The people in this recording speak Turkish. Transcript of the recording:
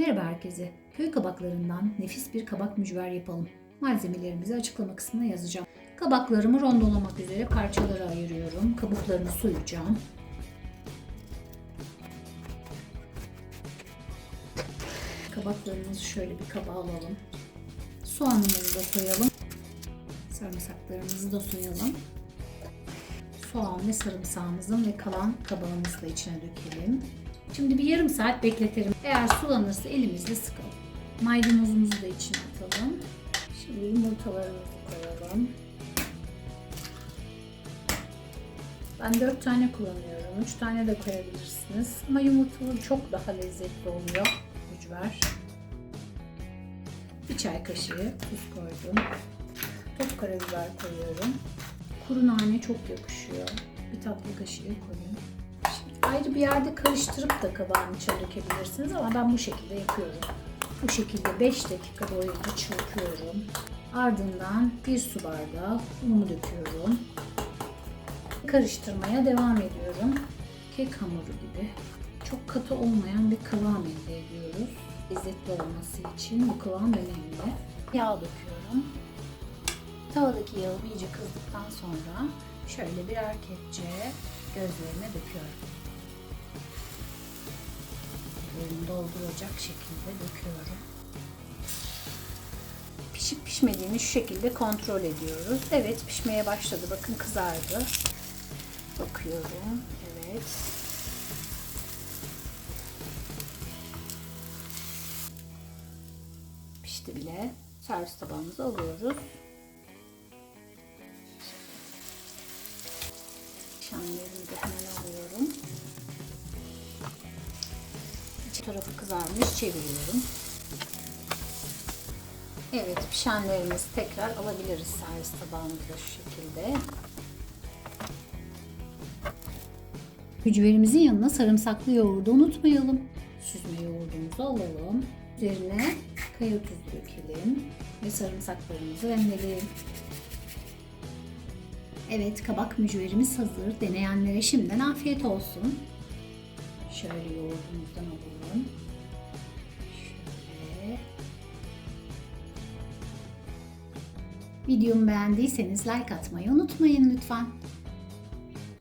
Merhaba herkese. Köy kabaklarından nefis bir kabak mücver yapalım. Malzemelerimizi açıklama kısmına yazacağım. Kabaklarımı rondolamak üzere parçalara ayırıyorum. Kabuklarını soyacağım. Kabaklarımızı şöyle bir kaba alalım. Soğanımızı da soyalım. Sarımsaklarımızı da soyalım. Soğan ve sarımsağımızın ve kalan kabağımızı da içine dökelim. Şimdi bir yarım saat bekletelim. Eğer sulanırsa elimizle sıkalım. Maydanozumuzu da içine atalım. Şimdi yumurtalarımızı koyalım. Ben 4 tane kullanıyorum. 3 tane de koyabilirsiniz. Ama yumurtalı çok daha lezzetli oluyor. Mücver. Bir çay kaşığı tuz koydum. Top karabiber koyuyorum. Kuru nane çok yakışıyor. Bir tatlı kaşığı koyun. Ayrı bir yerde karıştırıp da kabağın içine dökebilirsiniz ama ben bu şekilde yapıyorum. Bu şekilde 5 dakika boyunca çırpıyorum. Ardından bir su bardağı unumu döküyorum. Karıştırmaya devam ediyorum. Kek hamuru gibi çok katı olmayan bir kıvam elde ediyoruz. Lezzetli olması için bu kıvam önemli. Yağ döküyorum. Tavadaki yağı iyice kızdıktan sonra şöyle birer kepçe gözlerine döküyorum. Dolduracak şekilde döküyorum. Pişip pişmediğini şu şekilde kontrol ediyoruz. Evet pişmeye başladı. Bakın kızardı. Bakıyorum. Evet. Pişti bile. Servis tabağımıza alıyoruz. Tarafı kızarmış çeviriyorum. Evet pişenlerimizi tekrar alabiliriz servis tabağımızda şu şekilde. Mücverimizin yanına sarımsaklı yoğurdu unutmayalım. Süzme yoğurdumuzu alalım. Üzerine kaya tuzu dökelim ve sarımsaklarımızı rendeleyelim. Evet kabak mücverimiz hazır. Deneyenlere şimdiden afiyet olsun. Şöyle yoğurdumuzdan alalım. Şöyle. Videomu beğendiyseniz like atmayı unutmayın lütfen.